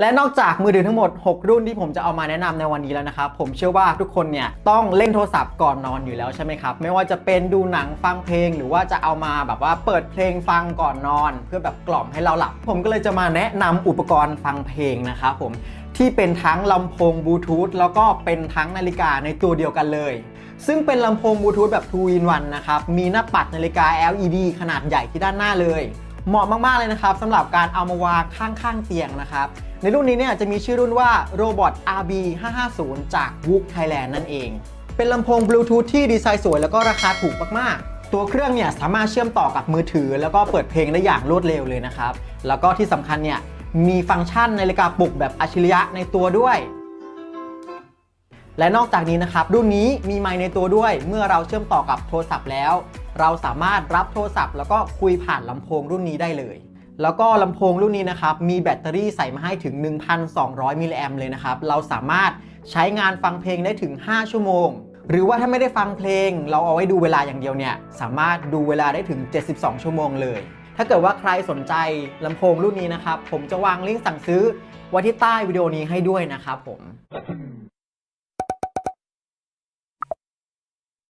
และนอกจากมือถือทั้งหมด 6 รุ่นที่ผมจะเอามาแนะนำในวันนี้แล้วนะครับ ผมเชื่อว่าทุกคนเนี่ยต้องเล่นโทรศัพท์ก่อนนอนอยู่แล้วใช่ไหมครับ ไม่ว่าจะเป็นดูหนังฟังเพลง หรือว่าจะเอามาแบบว่าเปิดเพลงฟังก่อนนอน เพื่อแบบกล่อมให้เราหลับ ผมก็เลยจะมาแนะนำอุปกรณ์ฟังเพลงนะครับผมที่เป็นทั้งลำโพงบลูทูธแล้วก็เป็นทั้งนาฬิกาในตัวเดียวกันเลย ซึ่งเป็นลำโพงบลูทูธแบบ 2 in 1 นะครับ มีหน้าปัดนาฬิกา LED ขนาดใหญ่ที่ด้านหน้าเลย เหมาะมากๆเลยนะครับสำหรับการเอามาวางข้างๆเตียงนะครับ ในรุ่นนี้เนี่ยจะมีชื่อรุ่นว่า Robot RB 550จาก WOOK Thailand นั่นเอง เป็นลำโพงบลูทูธที่ดีไซน์สวยแล้วก็ราคาถูกมากๆตัวเครื่องเนี่ยสามารถเชื่อมต่อกับมือถือ แล้วก็เปิดเพลงได้อย่างรวดเร็วเลยนะครับ แล้วก็ที่สำคัญเนี่ยมีฟังก์ชันนาฬิกาปลุกแบบอัจฉริยะในตัวด้วย และนอกจากนี้นะครับรุ่นนี้มีไมค์ในตัวด้วย เมื่อเราเชื่อมต่อกับโทรศัพท์แล้ว เราสามารถรับโทรศัพท์ แล้วก็คุยผ่านลำโพงรุ่นนี้ได้เลย แล้วก็ลำโพงรุ่นนี้นะครับมีแบตเตอรี่ใส่มาให้ถึง 1,200มิลลิแอมเลยนะครับเราสามารถใช้งานฟังเพลงได้ถึง 5 ชั่วโมง หรือว่าถ้าไม่ได้ฟังเพลง เราเอาไว้ดูเวลาอย่างเดียวเนี่ยสามารถดูเวลาได้ถึง 72 ชั่วโมงเลย ถ้าเกิดว่าใครสนใจลำโพงรุ่นนี้นะครับผมจะวางลิงก์สั่งซื้อไว้ที่ใต้วิดีโอนี้ให้ด้วยนะครับผม